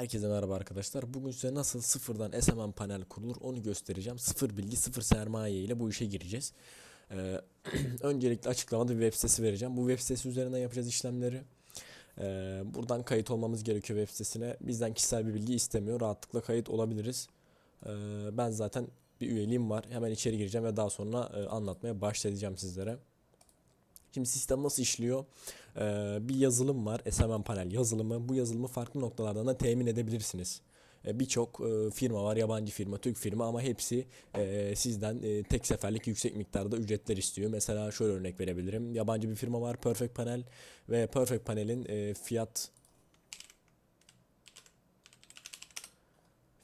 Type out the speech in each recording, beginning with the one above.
Herkese merhaba arkadaşlar. Bugün size nasıl sıfırdan SMM panel kurulur onu göstereceğim. Sıfır bilgi, sıfır sermaye ile bu işe gireceğiz. Ee, öncelikle açıklamada bir web sitesi vereceğim. Bu web sitesi üzerinden yapacağız işlemleri. Ee, buradan kayıt olmamız gerekiyor web sitesine. Bizden kişisel bir bilgi istemiyor. Rahatlıkla kayıt olabiliriz. Ee, ben zaten bir üyeliğim var. Hemen içeri gireceğim ve daha sonra e, anlatmaya başlayacağım sizlere. Şimdi sistem nasıl işliyor? Ee, bir yazılım var. SMM panel yazılımı. Bu yazılımı farklı noktalardan da temin edebilirsiniz. Ee, Birçok e, firma var. Yabancı firma, Türk firma ama hepsi e, sizden e, tek seferlik yüksek miktarda ücretler istiyor. Mesela şöyle örnek verebilirim. Yabancı bir firma var. Perfect Panel ve Perfect Panel'in e, fiyat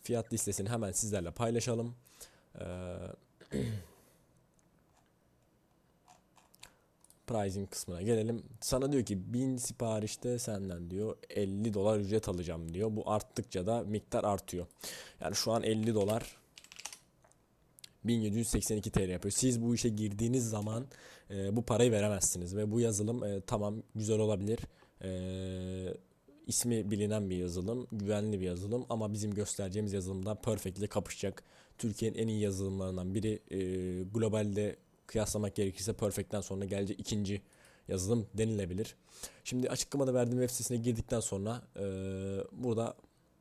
fiyat listesini hemen sizlerle paylaşalım. Ee, pricing kısmına gelelim. Sana diyor ki 1000 siparişte senden diyor 50 dolar ücret alacağım diyor. Bu arttıkça da miktar artıyor. Yani şu an 50 dolar 1782 TL yapıyor. Siz bu işe girdiğiniz zaman e, bu parayı veremezsiniz ve bu yazılım e, tamam güzel olabilir. E, ismi bilinen bir yazılım, güvenli bir yazılım ama bizim göstereceğimiz yazılımda Perfect ile kapışacak. Türkiye'nin en iyi yazılımlarından biri. E, globalde kıyaslamak gerekirse Perfect'ten sonra gelecek ikinci yazılım denilebilir. Şimdi açıklamada verdiğim web sitesine girdikten sonra e, burada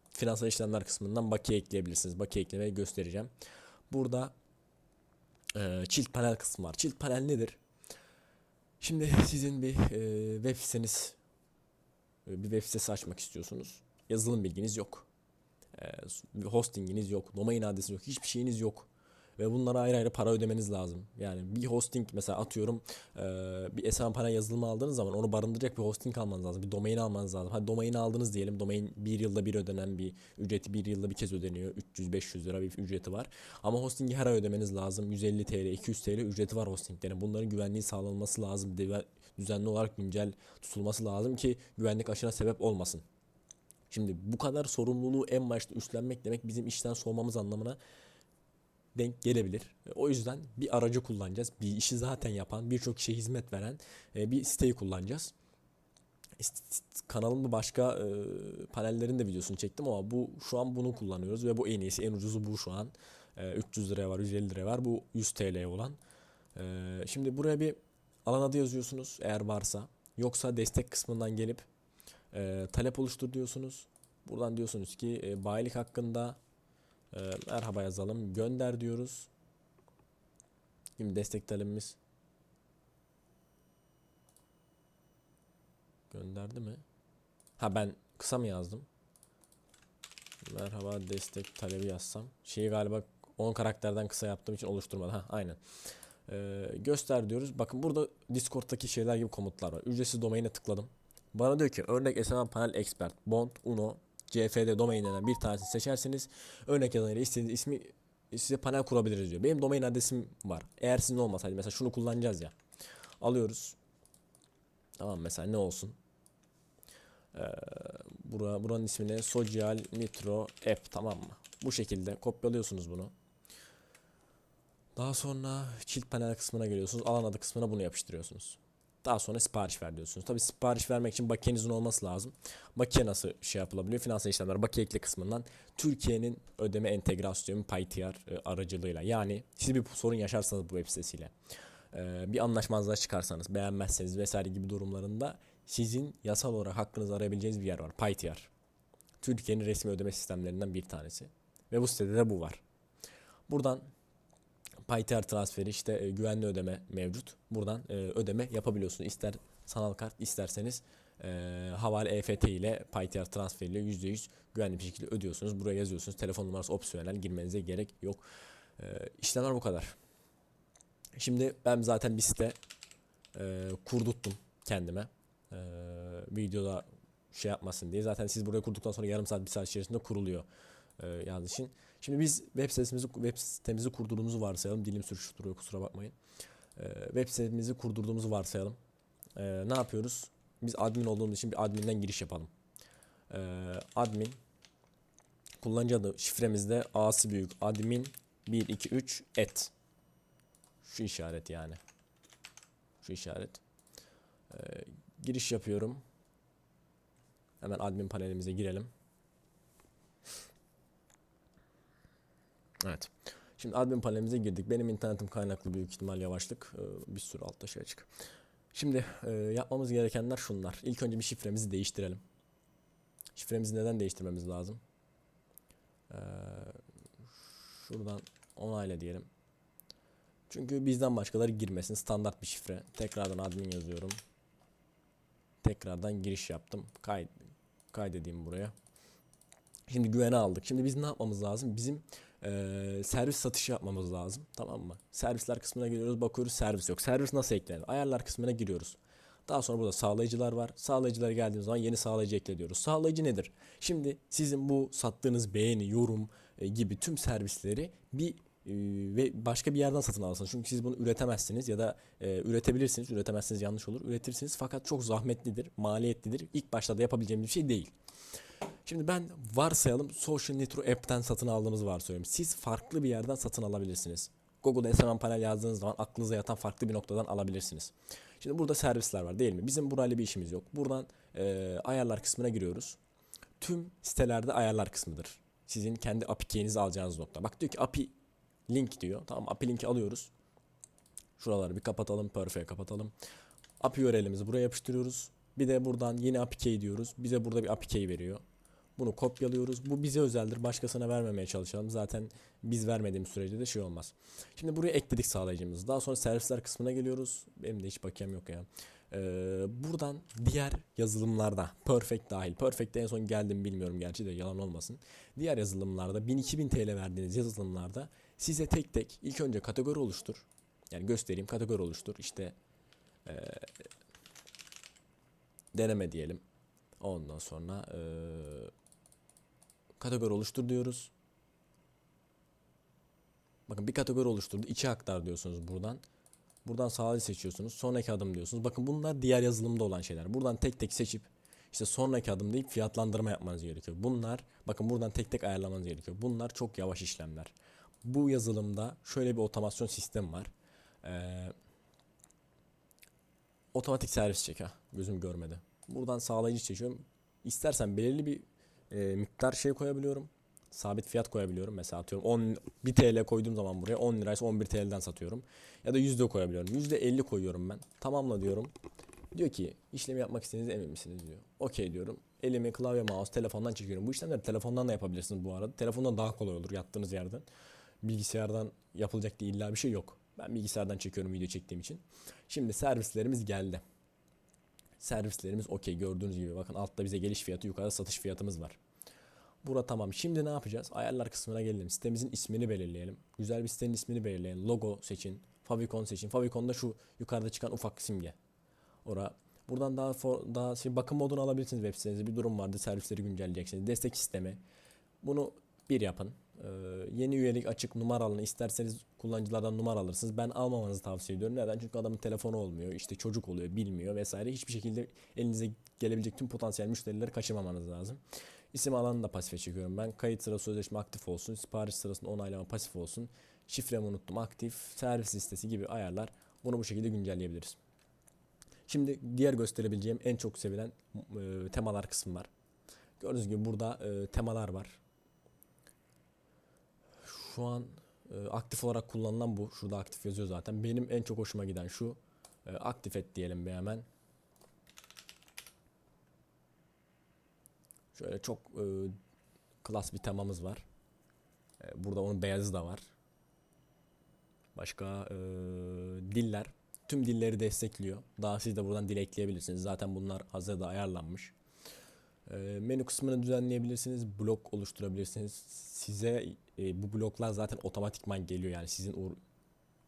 finansal işlemler kısmından bakiye ekleyebilirsiniz. Bakiye eklemeyi göstereceğim. Burada e, çift panel kısmı var. Çift panel nedir? Şimdi sizin bir e, web siteniz e, bir web sitesi açmak istiyorsunuz. Yazılım bilginiz yok. E, hostinginiz yok. Domain adresi yok. Hiçbir şeyiniz yok ve bunlara ayrı ayrı para ödemeniz lazım. Yani bir hosting mesela atıyorum bir SMM panel yazılımı aldığınız zaman onu barındıracak bir hosting almanız lazım. Bir domain almanız lazım. Hadi domaini aldınız diyelim. Domain bir yılda bir ödenen bir ücreti bir yılda bir kez ödeniyor. 300-500 lira bir ücreti var. Ama hostingi her ay ödemeniz lazım. 150 TL, 200 TL ücreti var hostinglerin. Bunların güvenliği sağlanması lazım. Düzenli olarak güncel tutulması lazım ki güvenlik aşına sebep olmasın. Şimdi bu kadar sorumluluğu en başta üstlenmek demek bizim işten soğumamız anlamına denk gelebilir. O yüzden bir aracı kullanacağız. Bir işi zaten yapan, birçok kişiye hizmet veren e, bir siteyi kullanacağız. Kanalımda başka e, panellerin de videosunu çektim ama bu şu an bunu kullanıyoruz ve bu en iyisi, en ucuzu bu şu an. 300 e, liraya var, 150 liraya var. Bu 100 TL'ye olan. Şimdi buraya bir alan adı yazıyorsunuz eğer varsa. Yoksa destek kısmından gelip talep oluştur diyorsunuz. Buradan diyorsunuz ki bayilik hakkında ee, merhaba yazalım. Gönder diyoruz. Şimdi destek talebimiz gönderdi mi? Ha ben kısa mı yazdım? Merhaba destek talebi yazsam. Şeyi galiba 10 karakterden kısa yaptığım için oluşturmadı. Ha aynen. Ee, göster diyoruz. Bakın burada Discord'daki şeyler gibi komutlar var. Ücretsiz domaine tıkladım. Bana diyor ki örnek SMM panel expert bond uno CFD domainlerinden bir tanesini seçerseniz örnek yazarıyla istediğiniz ismi size panel kurabiliriz diyor. Benim domain adresim var. Eğer sizin olmasaydı mesela şunu kullanacağız ya. Alıyoruz. Tamam mesela ne olsun? Ee, bura, buranın ismini Social Nitro App tamam mı? Bu şekilde kopyalıyorsunuz bunu. Daha sonra çift panel kısmına geliyorsunuz. Alan adı kısmına bunu yapıştırıyorsunuz. Daha sonra sipariş ver diyorsunuz. Tabi sipariş vermek için bakiyenizin olması lazım. Bakiye nasıl şey yapılabiliyor? Finansal işlemler bakiye ekle kısmından Türkiye'nin ödeme entegrasyonu PayTR e, aracılığıyla. Yani siz bir sorun yaşarsanız bu web sitesiyle e, bir anlaşmazlığa çıkarsanız beğenmezseniz vesaire gibi durumlarında sizin yasal olarak hakkınızı arayabileceğiniz bir yer var. PayTR. Türkiye'nin resmi ödeme sistemlerinden bir tanesi. Ve bu sitede de bu var. Buradan PayTR transferi işte e, güvenli ödeme mevcut. Buradan e, ödeme yapabiliyorsunuz. İster sanal kart isterseniz e, havale EFT ile PayTR transferiyle %100 güvenli bir şekilde ödüyorsunuz. Buraya yazıyorsunuz. Telefon numarası opsiyonel girmenize gerek yok. E, işlemler bu kadar. Şimdi ben zaten bir site e, kurduttum kendime. E, videoda şey yapmasın diye. Zaten siz buraya kurduktan sonra yarım saat bir saat içerisinde kuruluyor e, yazışın. Şimdi biz web sitemizi web sitemizi kurduğumuzu varsayalım. Dilim sürçüp duruyor kusura bakmayın. E, web sitemizi kurdurduğumuzu varsayalım. E, ne yapıyoruz? Biz admin olduğumuz için bir adminden giriş yapalım. E, admin kullanıcı adı şifremizde A'sı büyük admin 123 et. Şu işaret yani. Şu işaret. E, giriş yapıyorum. Hemen admin panelimize girelim. Evet. Şimdi admin panelimize girdik. Benim internetim kaynaklı büyük ihtimal yavaşlık. Ee, bir sürü altta şey açık. Şimdi e, yapmamız gerekenler şunlar. İlk önce bir şifremizi değiştirelim. Şifremizi neden değiştirmemiz lazım? Ee, şuradan onayla diyelim. Çünkü bizden başkaları girmesin. Standart bir şifre. Tekrardan admin yazıyorum. Tekrardan giriş yaptım. Kay kaydedeyim buraya. Şimdi güvene aldık. Şimdi biz ne yapmamız lazım? Bizim eee, servis satışı yapmamız lazım. Tamam mı? Servisler kısmına giriyoruz. Bakıyoruz servis yok. Servis nasıl eklenir? Ayarlar kısmına giriyoruz. Daha sonra burada sağlayıcılar var. Sağlayıcılara geldiğimiz zaman yeni sağlayıcı ekle diyoruz. Sağlayıcı nedir? Şimdi sizin bu sattığınız beğeni, yorum e, gibi tüm servisleri bir e, ve başka bir yerden satın alırsınız. Çünkü siz bunu üretemezsiniz ya da e, üretebilirsiniz. Üretemezsiniz yanlış olur. Üretirsiniz fakat çok zahmetlidir, maliyetlidir. İlk başta da yapabileceğimiz bir şey değil. Şimdi ben varsayalım Social Nitro app'ten satın aldığımızı varsayıyorum. Siz farklı bir yerden satın alabilirsiniz. Google'da SMM panel yazdığınız zaman aklınıza yatan farklı bir noktadan alabilirsiniz. Şimdi burada servisler var değil mi? Bizim burayla bir işimiz yok. Buradan e, ayarlar kısmına giriyoruz. Tüm sitelerde ayarlar kısmıdır. Sizin kendi API key'inizi alacağınız nokta. Bak diyor ki API link diyor. Tamam API linki alıyoruz. Şuraları bir kapatalım. Perfect'e kapatalım. API URL'imizi buraya yapıştırıyoruz. Bir de buradan yeni API diyoruz. Bize burada bir API veriyor. Bunu kopyalıyoruz. Bu bize özeldir. Başkasına vermemeye çalışalım. Zaten biz vermediğimiz sürece de şey olmaz. Şimdi buraya ekledik sağlayıcımızı. Daha sonra servisler kısmına geliyoruz. Benim de hiç bakiyem yok ya. Ee, buradan diğer yazılımlarda Perfect dahil. Perfect'te en son geldim bilmiyorum gerçi de yalan olmasın. Diğer yazılımlarda 1000-2000 TL verdiğiniz yazılımlarda size tek tek ilk önce kategori oluştur. Yani göstereyim kategori oluştur. İşte ee, deneme diyelim. Ondan sonra ee, kategori oluştur diyoruz. Bakın bir kategori oluşturdu. İçe aktar diyorsunuz buradan. Buradan sağlayıcı seçiyorsunuz. Sonraki adım diyorsunuz. Bakın bunlar diğer yazılımda olan şeyler. Buradan tek tek seçip işte sonraki adım deyip fiyatlandırma yapmanız gerekiyor. Bunlar bakın buradan tek tek ayarlamanız gerekiyor. Bunlar çok yavaş işlemler. Bu yazılımda şöyle bir otomasyon sistemi var. Ee, otomatik servis çek ha. Gözüm görmedi. Buradan sağlayıcı seçiyorum. İstersen belirli bir e, miktar şey koyabiliyorum. Sabit fiyat koyabiliyorum. Mesela atıyorum 10 1 TL koyduğum zaman buraya 10 liraysa 11 TL'den satıyorum. Ya da yüzde koyabiliyorum. Yüzde 50 koyuyorum ben. Tamamla diyorum. Diyor ki işlemi yapmak istediğiniz emin misiniz diyor. Okey diyorum. Elimi klavye mouse telefondan çekiyorum. Bu işlemleri telefondan da yapabilirsiniz bu arada. Telefondan daha kolay olur yattığınız yerden. Bilgisayardan yapılacak diye illa bir şey yok. Ben bilgisayardan çekiyorum video çektiğim için. Şimdi servislerimiz geldi. Servislerimiz okey gördüğünüz gibi bakın altta bize geliş fiyatı yukarıda satış fiyatımız var. Bura tamam. Şimdi ne yapacağız? Ayarlar kısmına gelelim. Sitemizin ismini belirleyelim. Güzel bir sitenin ismini belirleyin. Logo seçin. Favicon seçin. Favicon'da şu yukarıda çıkan ufak simge. Ora. Buradan daha for, daha şey bakım modunu alabilirsiniz web sitenizde. Bir durum vardı. Servisleri güncelleyeceksiniz. Destek sistemi. Bunu bir yapın. Ee, yeni üyelik açık numara alın. İsterseniz kullanıcılardan numara alırsınız. Ben almamanızı tavsiye ediyorum. Neden? Çünkü adamın telefonu olmuyor. işte çocuk oluyor. Bilmiyor vesaire. Hiçbir şekilde elinize gelebilecek tüm potansiyel müşterileri kaçırmamanız lazım. İsim alanını da pasife çekiyorum ben. Kayıt sırası sözleşme aktif olsun. Sipariş sırasında onaylama pasif olsun. Şifremi unuttum aktif. Servis listesi gibi ayarlar. Bunu bu şekilde güncelleyebiliriz. Şimdi diğer gösterebileceğim en çok sevilen e, temalar kısmı var. Gördüğünüz gibi burada e, temalar var. Şu an e, aktif olarak kullanılan bu. Şurada aktif yazıyor zaten. Benim en çok hoşuma giden şu. E, aktif et diyelim bir hemen. Şöyle çok e, klas bir temamız var. E, burada onun beyazı da var. Başka e, diller. Tüm dilleri destekliyor. Daha siz de buradan dil ekleyebilirsiniz. Zaten bunlar hazırda ayarlanmış. E, menü kısmını düzenleyebilirsiniz. Blok oluşturabilirsiniz. Size e, bu bloklar zaten otomatikman geliyor. Yani sizin uğra-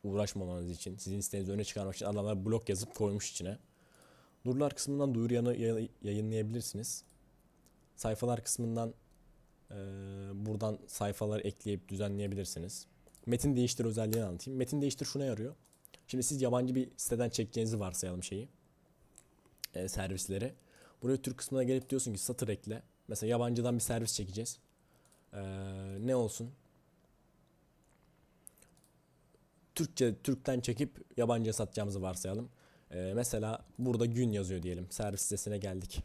uğraşmamanız için, sizin sitenizi öne çıkarmak için adamlar blok yazıp koymuş içine. Durlar kısmından duyuru yanı yay- yayınlayabilirsiniz sayfalar kısmından e, buradan sayfalar ekleyip düzenleyebilirsiniz. Metin değiştir özelliğini anlatayım. Metin değiştir şuna yarıyor. Şimdi siz yabancı bir siteden çekeceğinizi varsayalım şeyi. E, servisleri. Buraya Türk kısmına gelip diyorsun ki satır ekle. Mesela yabancıdan bir servis çekeceğiz. E, ne olsun? Türkçe Türk'ten çekip yabancıya satacağımızı varsayalım. E, mesela burada gün yazıyor diyelim. Servis sitesine geldik.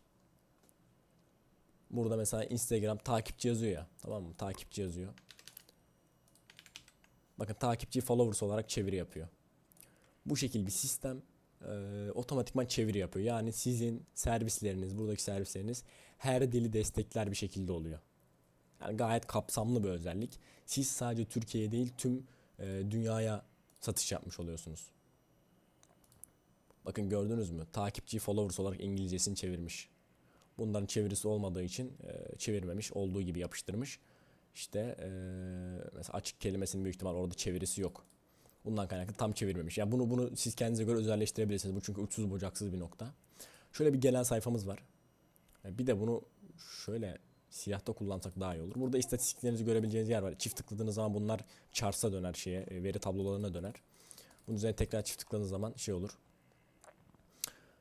Burada mesela Instagram takipçi yazıyor ya. Tamam mı? Takipçi yazıyor. Bakın takipçi followers olarak çeviri yapıyor. Bu şekil bir sistem e, otomatikman çeviri yapıyor. Yani sizin servisleriniz, buradaki servisleriniz her dili destekler bir şekilde oluyor. Yani gayet kapsamlı bir özellik. Siz sadece Türkiye'ye değil tüm e, dünyaya satış yapmış oluyorsunuz. Bakın gördünüz mü? Takipçi followers olarak İngilizcesini çevirmiş. Bunların çevirisi olmadığı için e, çevirmemiş, olduğu gibi yapıştırmış. İşte e, mesela açık kelimesinin büyük ihtimal orada çevirisi yok. Bundan kaynaklı tam çevirmemiş. Yani bunu bunu siz kendinize göre özelleştirebilirsiniz. Bu çünkü uçsuz bucaksız bir nokta. Şöyle bir gelen sayfamız var. E, Bir de bunu şöyle siyahta kullansak daha iyi olur. Burada istatistiklerinizi görebileceğiniz yer var. Çift tıkladığınız zaman bunlar charts'a döner şeye, e, veri tablolarına döner. Bunun üzerine tekrar çift tıkladığınız zaman şey olur.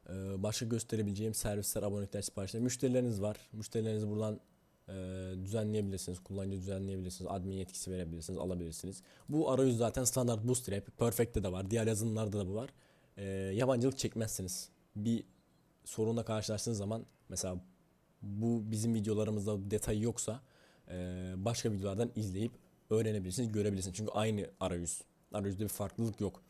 Ee, Başka gösterebileceğim servisler, abonelikler, siparişler. Müşterileriniz var. Müşterilerinizi buradan e, düzenleyebilirsiniz. Kullanıcı düzenleyebilirsiniz. Admin yetkisi verebilirsiniz. Alabilirsiniz. Bu arayüz zaten standart Bootstrap. Perfect'te de var. Diğer yazılımlarda da bu var. Ee, yabancılık çekmezsiniz. Bir sorunla karşılaştığınız zaman mesela bu bizim videolarımızda detayı yoksa e, başka videolardan izleyip öğrenebilirsiniz, görebilirsiniz. Çünkü aynı arayüz. Arayüzde bir farklılık yok.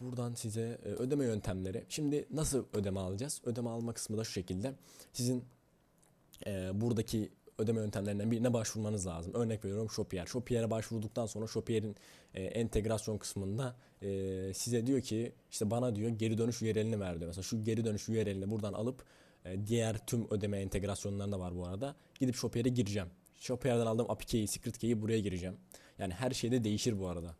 Buradan size e, ödeme yöntemleri. Şimdi nasıl ödeme alacağız? Ödeme alma kısmı da şu şekilde. Sizin e, buradaki ödeme yöntemlerinden birine başvurmanız lazım. Örnek veriyorum Shopier. Shopier'e başvurduktan sonra Shopier'in e, entegrasyon kısmında e, size diyor ki işte bana diyor geri dönüş URL'ini ver diyor. Mesela şu geri dönüş URL'ini buradan alıp e, diğer tüm ödeme entegrasyonlarında var bu arada. Gidip Shopier'e gireceğim. Shopier'den aldığım API key'i, secret key'i buraya gireceğim. Yani her şeyde değişir bu arada.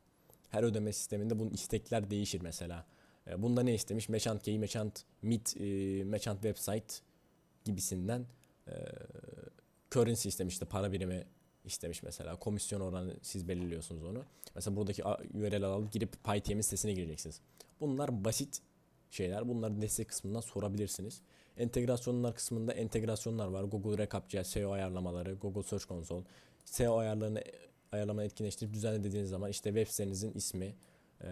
Her ödeme sisteminde bunun istekler değişir mesela. E, Bunda ne istemiş? Merchant key, merchant meet, e, merchant website gibisinden e, currency istemiş işte para birimi istemiş mesela. Komisyon oranı siz belirliyorsunuz onu. Mesela buradaki URL alıp girip PyTM'in sitesine gireceksiniz. Bunlar basit şeyler. Bunları destek kısmından sorabilirsiniz. Entegrasyonlar kısmında entegrasyonlar var. Google Recaptcha, SEO ayarlamaları, Google Search Console. SEO ayarlarını ayarlama etkinleştirip düzenle dediğiniz zaman işte web sitenizin ismi, e,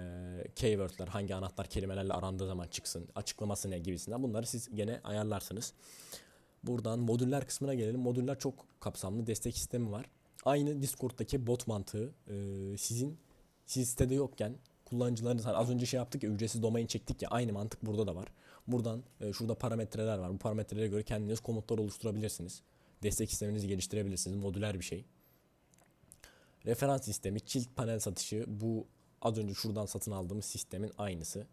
keywordler, hangi anahtar kelimelerle arandığı zaman çıksın, açıklaması ne gibisinden bunları siz gene ayarlarsınız. Buradan modüller kısmına gelelim. Modüller çok kapsamlı destek sistemi var. Aynı Discord'daki bot mantığı e, sizin siz sitede yokken kullanıcılarınız hani az önce şey yaptık ya ücretsiz domain çektik ya aynı mantık burada da var. Buradan e, şurada parametreler var. Bu parametrelere göre kendiniz komutlar oluşturabilirsiniz. Destek sisteminizi geliştirebilirsiniz. Modüler bir şey. Referans sistemi, çift panel satışı bu az önce şuradan satın aldığımız sistemin aynısı.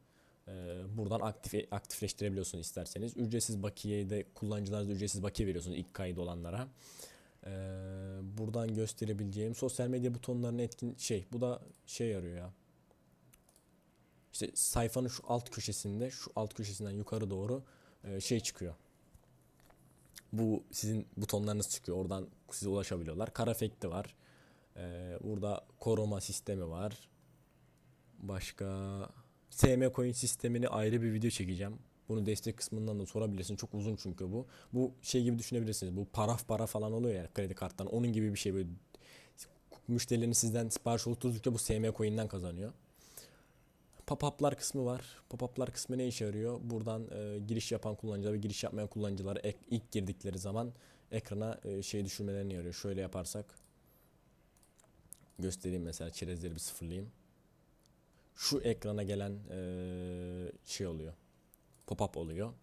Ee, buradan aktif aktifleştirebiliyorsunuz isterseniz. Ücretsiz bakiyeyi de kullanıcılarınıza ücretsiz bakiye veriyorsunuz ilk kayıt olanlara. Ee, buradan gösterebileceğim sosyal medya butonlarının etkin şey bu da şey yarıyor ya. İşte sayfanın şu alt köşesinde şu alt köşesinden yukarı doğru e, şey çıkıyor. Bu sizin butonlarınız çıkıyor. Oradan size ulaşabiliyorlar. Kara efekti var. Ee, burada koruma sistemi var. Başka SM coin sistemini ayrı bir video çekeceğim. Bunu destek kısmından da sorabilirsin. Çok uzun çünkü bu. Bu şey gibi düşünebilirsiniz. Bu paraf para falan oluyor ya kredi karttan. Onun gibi bir şey böyle müşterileriniz sizden sipariş oluşturdukça bu SM coin'den kazanıyor. Pop-up'lar kısmı var. Pop-up'lar kısmı ne işe yarıyor? Buradan e, giriş yapan kullanıcılar ve giriş yapmayan kullanıcılar ek- ilk girdikleri zaman ekrana e, şey düşürmelerini yarıyor. Şöyle yaparsak göstereyim mesela çerezleri bir sıfırlayayım. Şu ekrana gelen eee, şey oluyor. Pop-up oluyor.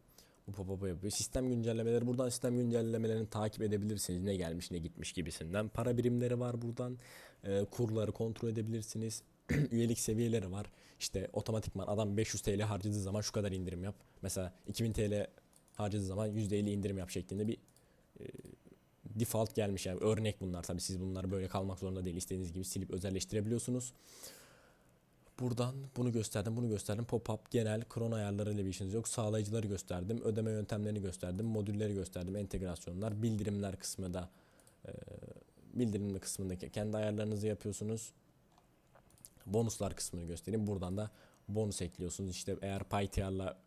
Bu pop-up'ı yapıyor. Sistem güncellemeleri buradan sistem güncellemelerini takip edebilirsiniz. Ne gelmiş ne gitmiş gibisinden. Para birimleri var buradan. Eee, kurları kontrol edebilirsiniz. Üyelik seviyeleri var. İşte otomatikman adam 500 TL harcadığı zaman şu kadar indirim yap. Mesela 2000 TL harcadığı zaman %50 indirim yap şeklinde bir default gelmiş yani örnek bunlar tabi siz bunlar böyle kalmak zorunda değil istediğiniz gibi silip özelleştirebiliyorsunuz. Buradan bunu gösterdim, bunu gösterdim. Pop-up, genel, kron ayarlarıyla bir işiniz yok. Sağlayıcıları gösterdim, ödeme yöntemlerini gösterdim, modülleri gösterdim, entegrasyonlar, bildirimler kısmı da e, bildirimli kısmındaki kendi ayarlarınızı yapıyorsunuz. Bonuslar kısmını göstereyim. Buradan da bonus ekliyorsunuz. İşte eğer PyTR'la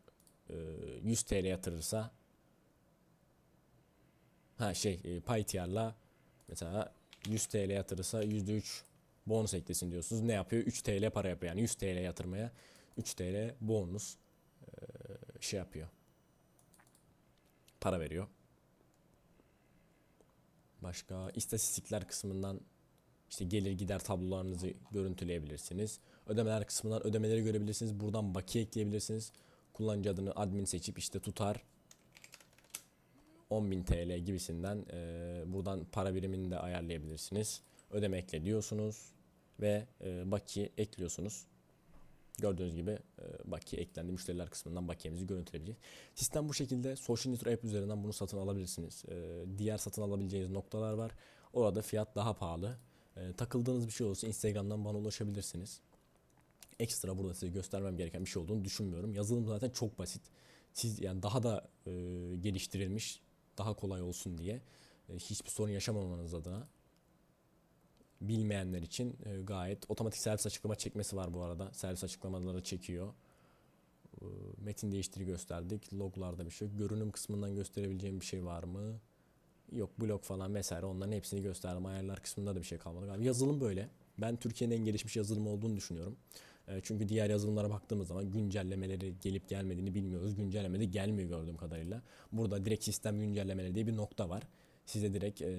e, 100 TL yatırırsa Ha şey e, PyTR'la mesela 100 TL yatırırsa %3 bonus eklesin diyorsunuz. Ne yapıyor? 3 TL para yapıyor. Yani 100 TL yatırmaya 3 TL bonus şey yapıyor. Para veriyor. Başka istatistikler kısmından işte gelir gider tablolarınızı görüntüleyebilirsiniz. Ödemeler kısmından ödemeleri görebilirsiniz. Buradan bakiye ekleyebilirsiniz. Kullanıcı adını admin seçip işte tutar 10.000 TL gibisinden e, buradan para birimini de ayarlayabilirsiniz. Ödeme ekle diyorsunuz ve e, bakiye ekliyorsunuz. Gördüğünüz gibi e, bakiye eklendi. Müşteriler kısmından bakiyemizi görüntüleyebileceğiz. Sistem bu şekilde Social Nitro App üzerinden bunu satın alabilirsiniz. E, diğer satın alabileceğiniz noktalar var. Orada fiyat daha pahalı. E, takıldığınız bir şey olursa Instagram'dan bana ulaşabilirsiniz. Ekstra burada size göstermem gereken bir şey olduğunu düşünmüyorum. Yazılım zaten çok basit. Siz yani daha da e, geliştirilmiş, daha kolay olsun diye hiçbir sorun yaşamamanız adına bilmeyenler için e, gayet otomatik servis açıklama çekmesi var bu arada. Servis açıklamaları çekiyor. E, metin değiştiri gösterdik. Loglarda bir şey. Görünüm kısmından gösterebileceğim bir şey var mı? Yok blok falan vesaire onların hepsini gösterdim. Ayarlar kısmında da bir şey kalmadı. Galiba yazılım böyle. Ben Türkiye'nin en gelişmiş yazılımı olduğunu düşünüyorum. E, çünkü diğer yazılımlara baktığımız zaman güncellemeleri gelip gelmediğini bilmiyoruz. Güncelleme gelmiyor gördüğüm kadarıyla. Burada direkt sistem güncellemeleri diye bir nokta var. Size direkt e,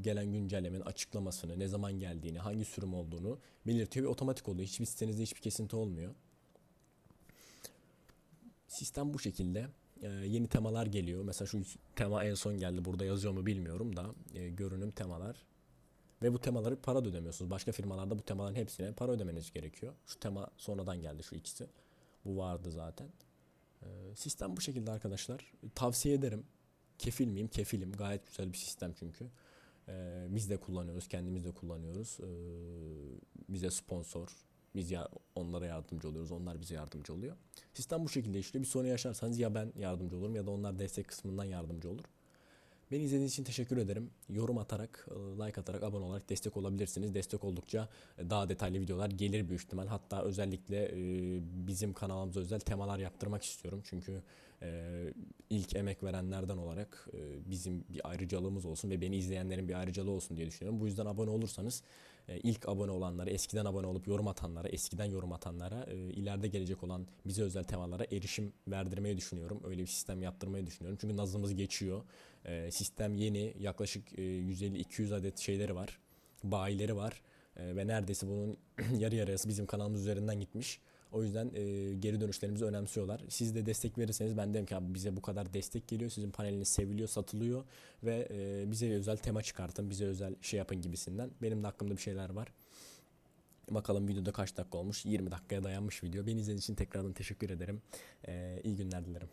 gelen güncellemenin açıklamasını, ne zaman geldiğini, hangi sürüm olduğunu belirtiyor ve otomatik oluyor. Hiçbir sitenizde hiçbir kesinti olmuyor. Sistem bu şekilde. E, yeni temalar geliyor. Mesela şu tema en son geldi. Burada yazıyor mu bilmiyorum da. E, görünüm temalar. Ve bu temaları para da ödemiyorsunuz. Başka firmalarda bu temaların hepsine para ödemeniz gerekiyor. Şu tema sonradan geldi şu ikisi. Bu vardı zaten. E, sistem bu şekilde arkadaşlar. Tavsiye ederim. Kefil miyim? Kefilim. Gayet güzel bir sistem çünkü. Ee, biz de kullanıyoruz, kendimiz de kullanıyoruz. Ee, bize sponsor, biz ya onlara yardımcı oluyoruz, onlar bize yardımcı oluyor. Sistem bu şekilde işliyor. Bir sorun yaşarsanız ya ben yardımcı olurum ya da onlar destek kısmından yardımcı olur. Beni izlediğiniz için teşekkür ederim. Yorum atarak, e, like atarak, abone olarak destek olabilirsiniz. Destek oldukça e, daha detaylı videolar gelir büyük ihtimal. Hatta özellikle e, bizim kanalımıza özel temalar yaptırmak istiyorum. Çünkü ilk emek verenlerden olarak e, bizim bir ayrıcalığımız olsun ve beni izleyenlerin bir ayrıcalığı olsun diye düşünüyorum. Bu yüzden abone olursanız e, ilk abone olanlara, eskiden abone olup yorum atanlara, eskiden yorum atanlara, e, ileride gelecek olan bize özel temalara erişim verdirmeyi düşünüyorum. Öyle bir sistem yaptırmayı düşünüyorum. Çünkü nazımız geçiyor. Sistem yeni, yaklaşık e, 150-200 adet şeyleri var, bayileri var. Ve neredeyse bunun yarı yarısı bizim kanalımız üzerinden gitmiş. O yüzden e, geri dönüşlerimizi önemsiyorlar. Siz de destek verirseniz ben derim ki abi bize bu kadar destek geliyor. Sizin paneliniz seviliyor, satılıyor ve e, bize özel tema çıkartın, bize özel şey yapın gibisinden. Benim de aklımda bir şeyler var. Bakalım videoda kaç dakika olmuş? 20 dakikaya dayanmış video. Beni izlediğiniz için tekrardan teşekkür ederim. E, iyi günler dilerim.